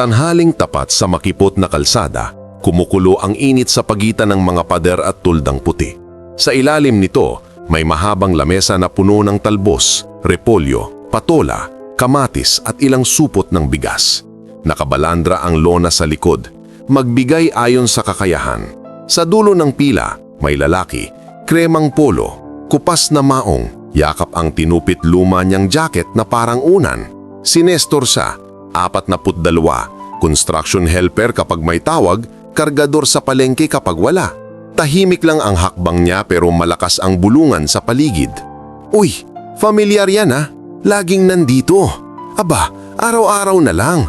Tanhaling tapat sa makipot na kalsada, kumukulo ang init sa pagitan ng mga pader at tuldang puti. Sa ilalim nito, may mahabang lamesa na puno ng talbos, repolyo, patola, kamatis at ilang supot ng bigas. Nakabalandra ang lona sa likod, magbigay ayon sa kakayahan. Sa dulo ng pila, may lalaki, kremang polo, kupas na maong, yakap ang tinupit luma niyang jacket na parang unan. Si Nestor na putdalwa, construction helper kapag may tawag, kargador sa palengke kapag wala. Tahimik lang ang hakbang niya pero malakas ang bulungan sa paligid. Uy, familiar yan ha. Laging nandito. Aba, araw-araw na lang.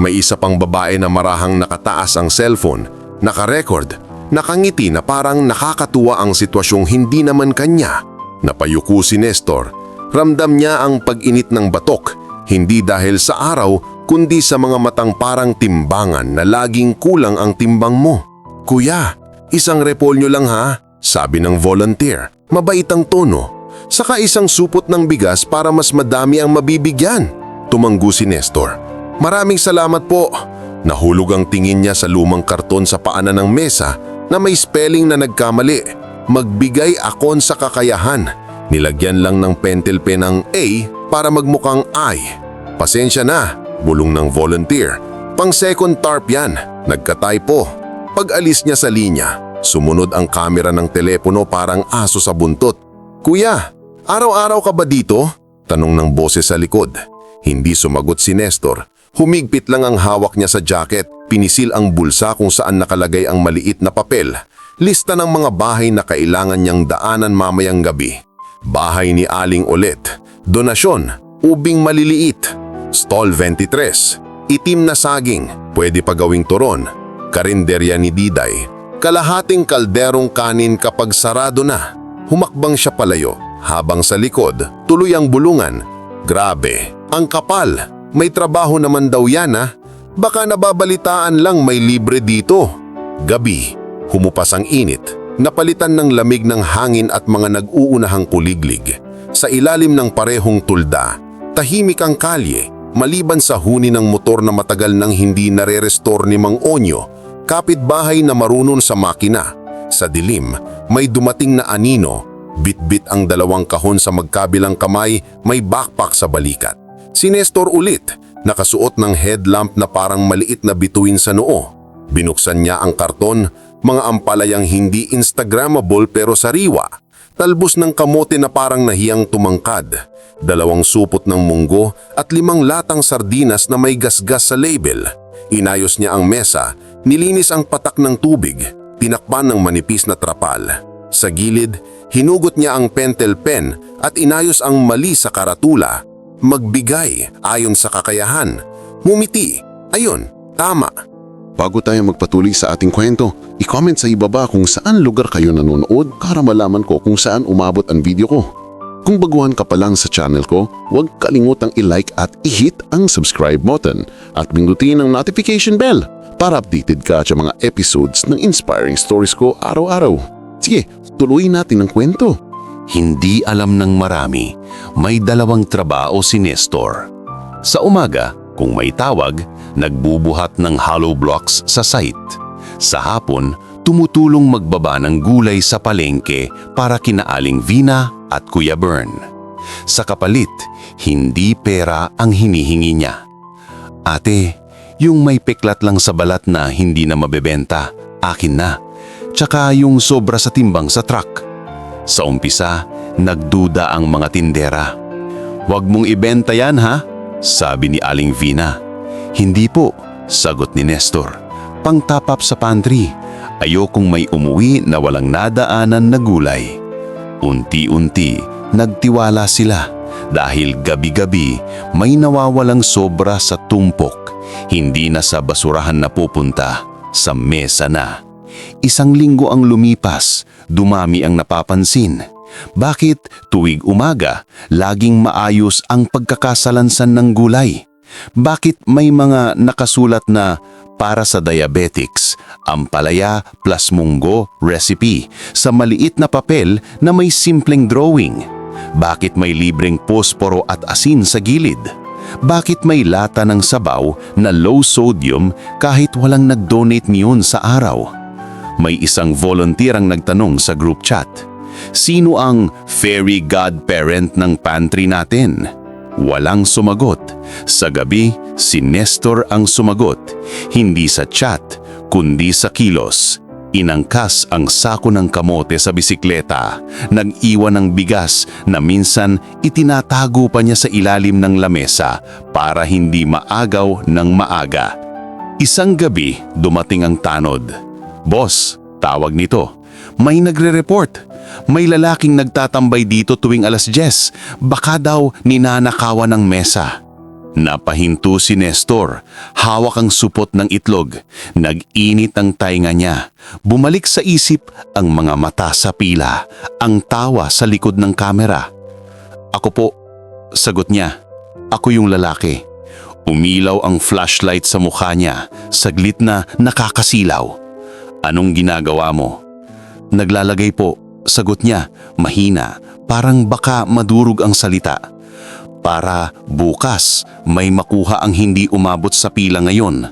May isa pang babae na marahang nakataas ang cellphone, nakarecord, nakangiti na parang nakakatuwa ang sitwasyong hindi naman kanya. Napayuko si Nestor. Ramdam niya ang pag-init ng batok, hindi dahil sa araw kundi sa mga matang parang timbangan na laging kulang ang timbang mo. Kuya, isang repolyo lang ha, sabi ng volunteer. Mabait ang tono. Saka isang supot ng bigas para mas madami ang mabibigyan. Tumanggo si Nestor. Maraming salamat po. Nahulog ang tingin niya sa lumang karton sa paanan ng mesa na may spelling na nagkamali. Magbigay akon sa kakayahan. Nilagyan lang ng pentel pen ang A para magmukhang I. Pasensya na, bulong ng volunteer. Pang second tarp yan, nagka-typo. Pag alis niya sa linya, sumunod ang kamera ng telepono parang aso sa buntot. Kuya, araw-araw ka ba dito? Tanong ng boses sa likod. Hindi sumagot si Nestor. Humigpit lang ang hawak niya sa jacket, pinisil ang bulsa kung saan nakalagay ang maliit na papel. Lista ng mga bahay na kailangan niyang daanan mamayang gabi. Bahay ni Aling Ulit, donasyon, ubing maliliit, stall 23, itim na saging, pwede pa gawing turon, karinderya ni Diday, kalahating kalderong kanin kapag sarado na. Humakbang siya palayo, habang sa likod, tuloy ang bulungan. Grabe, ang kapal, may trabaho naman daw yan ha. Baka nababalitaan lang may libre dito. Gabi, humupas ang init, napalitan ng lamig ng hangin at mga nag-uunahang kuliglig. Sa ilalim ng parehong tulda, tahimik ang kalye, maliban sa huni ng motor na matagal nang hindi nare-restore ni Mang Onyo, kapitbahay na marunong sa makina. Sa dilim, may dumating na anino, bitbit ang dalawang kahon sa magkabilang kamay, may backpack sa balikat. Si Nestor ulit, nakasuot ng headlamp na parang maliit na bituin sa noo. Binuksan niya ang karton, mga ampalayang hindi Instagrammable pero sariwa. Talbos ng kamote na parang nahiyang tumangkad, dalawang supot ng munggo at limang latang sardinas na may gasgas sa label. Inayos niya ang mesa, nilinis ang patak ng tubig, tinakpan ng manipis na trapal. Sa gilid, hinugot niya ang pentel pen at inayos ang mali sa karatula. Magbigay ayon sa kakayahan. Mumiti. Ayun, tama. Bago tayo magpatuloy sa ating kwento, i-comment sa ibaba kung saan lugar kayo nanonood para malaman ko kung saan umabot ang video ko. Kung baguhan ka pa lang sa channel ko, huwag kalimutang i-like at i-hit ang subscribe button at pindutin ang notification bell para updated ka sa mga episodes ng inspiring stories ko araw-araw. Sige, tuloy natin ang kwento. Hindi alam ng marami, may dalawang trabaho si Nestor. Sa umaga, kung may tawag, nagbubuhat ng hollow blocks sa site. Sa hapon, tumutulong magbaba ng gulay sa palengke para kinaaling Vina at Kuya Bern. Sa kapalit, hindi pera ang hinihingi niya. Ate, yung may peklat lang sa balat na hindi na mabebenta, akin na. Tsaka yung sobra sa timbang sa truck. Sa umpisa, nagduda ang mga tindera. Huwag mong ibenta yan ha, sabi ni Aling Vina. Hindi po, sagot ni Nestor. Pangtapap sa pantry, ayokong may umuwi na walang nadaanan na gulay. Unti-unti, nagtiwala sila dahil gabi-gabi may nawawalang sobra sa tumpok. Hindi na sa basurahan na pupunta, sa mesa na. Isang linggo ang lumipas, dumami ang napapansin. Bakit tuwig umaga, laging maayos ang pagkakasalansan ng gulay? Bakit may mga nakasulat na para sa diabetics, ampalaya plus munggo recipe sa maliit na papel na may simpleng drawing? Bakit may libreng posporo at asin sa gilid? bakit may lata ng sabaw na low sodium kahit walang nag-donate niyon sa araw? May isang volunteer ang nagtanong sa group chat. Sino ang fairy godparent ng pantry natin? Walang sumagot. Sa gabi, si Nestor ang sumagot. Hindi sa chat, kundi sa kilos. Inangkas ang sako ng kamote sa bisikleta. Nag-iwan ng bigas na minsan itinatago pa niya sa ilalim ng lamesa para hindi maagaw ng maaga. Isang gabi, dumating ang tanod. Boss, tawag nito. May nagre-report. May lalaking nagtatambay dito tuwing alas 10. Baka daw ninanakawan ng mesa. Napahinto si Nestor. Hawak ang supot ng itlog. Nag-init ang tainga niya. Bumalik sa isip ang mga mata sa pila. Ang tawa sa likod ng kamera. Ako po, sagot niya. Ako yung lalaki. Umilaw ang flashlight sa mukha niya. Saglit na nakakasilaw. Anong ginagawa mo? Naglalagay po, sagot niya, mahina, parang baka madurog ang salita. Para bukas may makuha ang hindi umabot sa pila ngayon.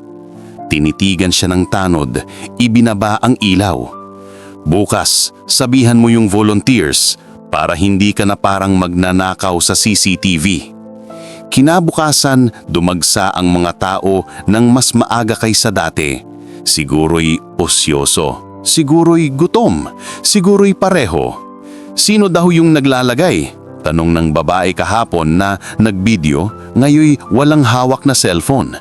Tinitigan siya ng tanod, ibinaba ang ilaw. Bukas, sabihan mo yung volunteers para hindi ka na parang magnanakaw sa CCTV. Kinabukasan, dumagsa ang mga tao ng mas maaga kaysa dati. Siguro'y osyoso, siguro'y gutom, siguro'y pareho. Sino daw yung naglalagay? Tanong ng babae kahapon na nagbideo, ngayoy walang hawak na cellphone.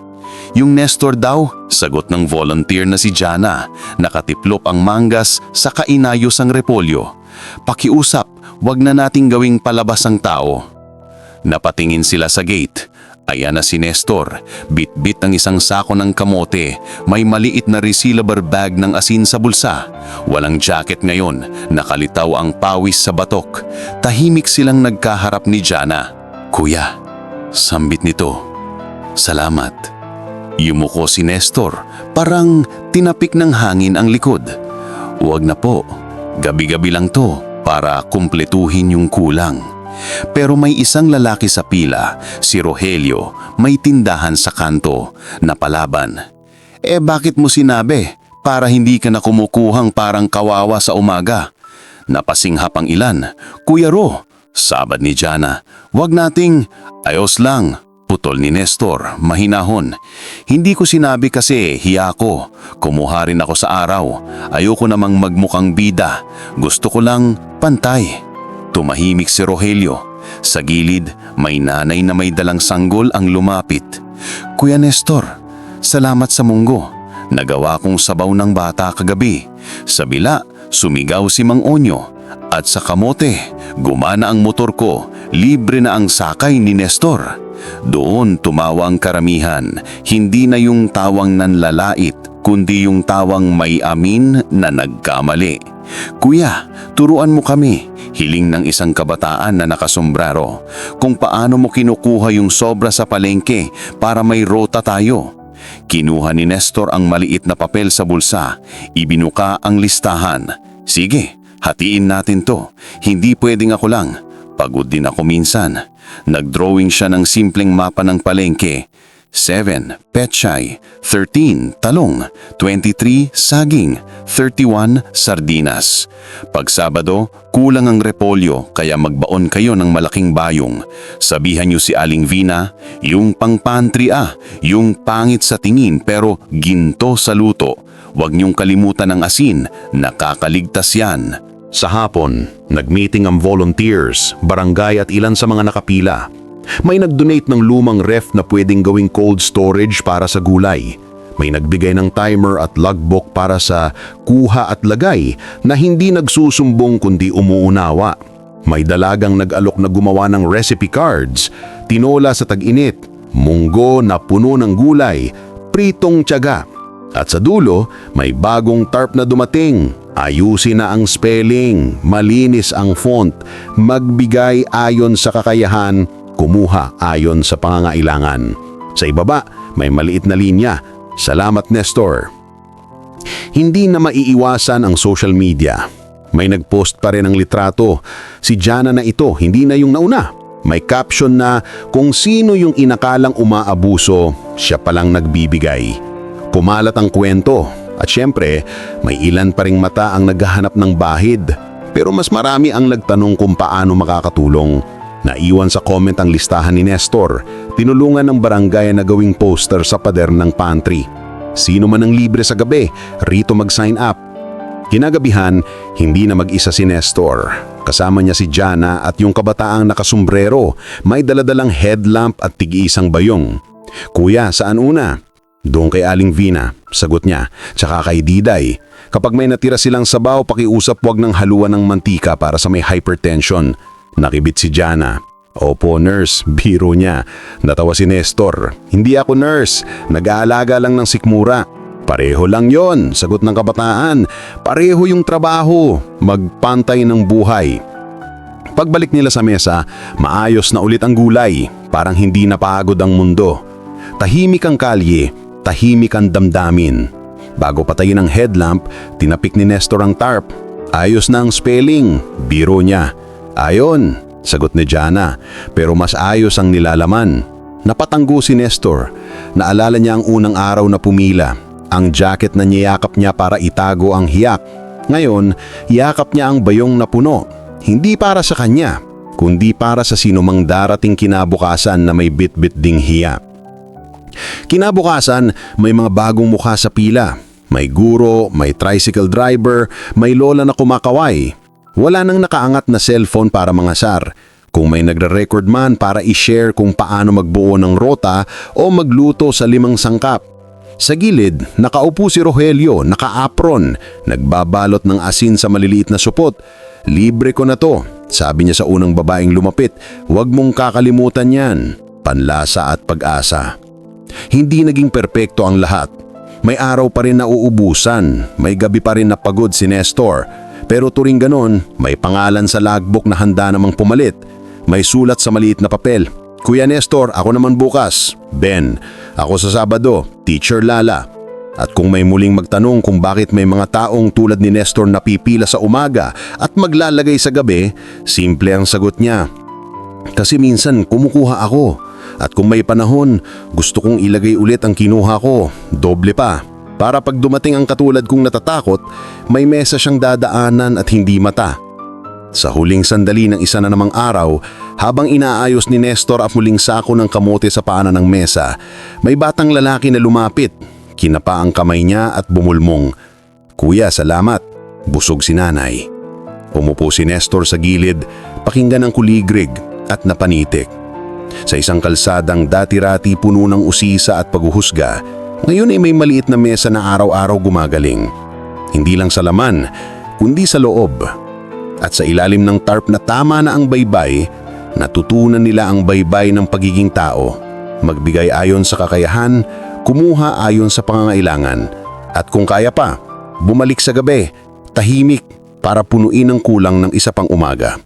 Yung Nestor daw, sagot ng volunteer na si Jana, nakatiplop ang mangas sa kainayos ang repolyo. Pakiusap, wag na nating gawing palabas ang tao. Napatingin sila sa gate. Ayan na si Nestor. Bit-bit ang isang sako ng kamote. May maliit na resealable bag ng asin sa bulsa. Walang jacket ngayon. Nakalitaw ang pawis sa batok. Tahimik silang nagkaharap ni Jana. Kuya, sambit nito. Salamat. Yumuko si Nestor. Parang tinapik ng hangin ang likod. Huwag na po. Gabi-gabi lang to para kumpletuhin yung kulang. Pero may isang lalaki sa pila, si Rogelio, may tindahan sa kanto, na palaban. Eh bakit mo sinabi? Para hindi ka na kumukuhang parang kawawa sa umaga. Napasinghap ang ilan. Kuya Ro, sabad ni Jana, wag nating, ayos lang, putol ni Nestor, mahinahon. Hindi ko sinabi kasi hiya ko. Kumuha rin ako sa araw. Ayoko namang magmukhang bida. Gusto ko lang pantay. Tumahimik si Rogelio. Sa gilid, may nanay na may dalang sanggol ang lumapit. Kuya Nestor, salamat sa munggo. Nagawa kong sabaw ng bata kagabi. Sa bila, sumigaw si Mang Onyo. At sa kamote, gumana ang motor ko. Libre na ang sakay ni Nestor. Doon tumawa ang karamihan. Hindi na yung tawang nanlalait, kundi yung tawang may amin na nagkamali. Kuya, turuan mo kami, hiling ng isang kabataan na nakasombrero, kung paano mo kinukuha yung sobra sa palengke para may rota tayo. Kinuha ni Nestor ang maliit na papel sa bulsa, ibinuka ang listahan. Sige, hatiin natin to. Hindi pwedeng ako lang. Pagod din ako minsan. Nagdrawing siya ng simpleng mapa ng palengke. 7. Petchay 13. Talong 23. Saging 31. Sardinas Pag Sabado, kulang ang repolyo kaya magbaon kayo ng malaking bayong. Sabihan niyo si Aling Vina, yung pang-pantry ah, yung pangit sa tingin pero ginto sa luto. Huwag niyong kalimutan ang asin, nakakaligtas yan. Sa hapon, nagmeeting ang volunteers, barangay at ilan sa mga nakapila. May nag-donate ng lumang ref na pwedeng gawing cold storage para sa gulay. May nagbigay ng timer at logbook para sa kuha at lagay na hindi nagsusumbong kundi umuunawa. May dalagang nag-alok na gumawa ng recipe cards, tinola sa tag-init, munggo na puno ng gulay, pritong tiyaga. At sa dulo, may bagong tarp na dumating. Ayusin na ang spelling, malinis ang font, magbigay ayon sa kakayahan, kumuha ayon sa pangangailangan. Sa ibaba, may maliit na linya. Salamat Nestor. Hindi na maiiwasan ang social media. May nagpost pa rin ng litrato. Si Jana na ito, hindi na yung nauna. May caption na kung sino yung inakalang umaabuso, siya palang nagbibigay. Kumalat ang kwento at syempre may ilan pa ring mata ang naghahanap ng bahid. Pero mas marami ang nagtanong kung paano makakatulong. Naiwan sa comment ang listahan ni Nestor. Tinulungan ng barangay na gawing poster sa pader ng pantry. Sino man ang libre sa gabi, rito mag-sign up. Kinagabihan, hindi na mag-isa si Nestor. Kasama niya si Jana at yung kabataang nakasumbrero, may daladalang headlamp at tig-isang bayong. Kuya, saan una? Doon kay Aling Vina, sagot niya, tsaka kay Diday. Kapag may natira silang sabaw, pakiusap wag ng haluan ng mantika para sa may hypertension. Nakibit si Jana. Opo, nurse. Biro niya. Natawa si Nestor. Hindi ako nurse. Nag-aalaga lang ng sikmura. Pareho lang yon, sagot ng kabataan. Pareho yung trabaho. Magpantay ng buhay. Pagbalik nila sa mesa, maayos na ulit ang gulay. Parang hindi napagod ang mundo. Tahimik ang kalye, tahimik ang damdamin. Bago patayin ang headlamp, tinapik ni Nestor ang tarp. Ayos na ang spelling, biro niya. Ayon, sagot ni Jana, pero mas ayos ang nilalaman. Napatanggo si Nestor. Naalala niya ang unang araw na pumila. Ang jacket na niyakap niya para itago ang hiyak. Ngayon, yakap niya ang bayong na puno. Hindi para sa kanya, kundi para sa sinumang darating kinabukasan na may bit-bit ding hiya. Kinabukasan, may mga bagong mukha sa pila. May guro, may tricycle driver, may lola na kumakaway. Wala nang nakaangat na cellphone para mangasar. Kung may nagre-record man para i-share kung paano magbuo ng rota o magluto sa limang sangkap. Sa gilid, nakaupo si Rogelio, naka-apron, nagbabalot ng asin sa maliliit na supot. Libre ko na to, sabi niya sa unang babaeng lumapit. Huwag mong kakalimutan yan. Panlasa at pag-asa. Hindi naging perpekto ang lahat. May araw pa rin na uubusan, may gabi pa rin na pagod si Nestor. Pero turing ganon, may pangalan sa logbook na handa namang pumalit. May sulat sa maliit na papel. Kuya Nestor, ako naman bukas. Ben, ako sa Sabado. Teacher Lala. At kung may muling magtanong kung bakit may mga taong tulad ni Nestor na pipila sa umaga at maglalagay sa gabi, simple ang sagot niya. Kasi minsan kumukuha ako. At kung may panahon, gusto kong ilagay ulit ang kinuha ko, doble pa. Para pag dumating ang katulad kong natatakot, may mesa siyang dadaanan at hindi mata. Sa huling sandali ng isa na namang araw, habang inaayos ni Nestor ang muling sako ng kamote sa paanan ng mesa, may batang lalaki na lumapit. Kinapa ang kamay niya at bumulmong. Kuya, salamat. Busog si nanay. Umupo si Nestor sa gilid, pakinggan ang kuligrig at napanitik. Sa isang kalsadang dati-rati puno ng usisa at paghuhusga, ngayon ay may maliit na mesa na araw-araw gumagaling. Hindi lang sa laman, kundi sa loob. At sa ilalim ng tarp na tama na ang baybay, natutunan nila ang baybay ng pagiging tao. Magbigay ayon sa kakayahan, kumuha ayon sa pangangailangan. At kung kaya pa, bumalik sa gabi, tahimik para punuin ang kulang ng isa pang umaga.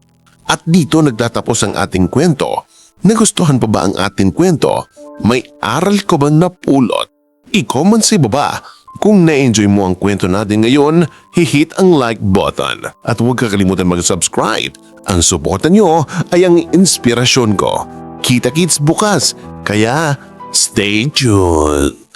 At dito nagtatapos ang ating kwento. Nagustuhan pa ba ang ating kwento? May aral ko ba napulot? I-comment sa baba. Kung na-enjoy mo ang kwento natin ngayon, hihit ang like button. At huwag kakalimutan mag-subscribe. Ang suporta nyo ay ang inspirasyon ko. Kita-kits bukas, kaya stay tuned.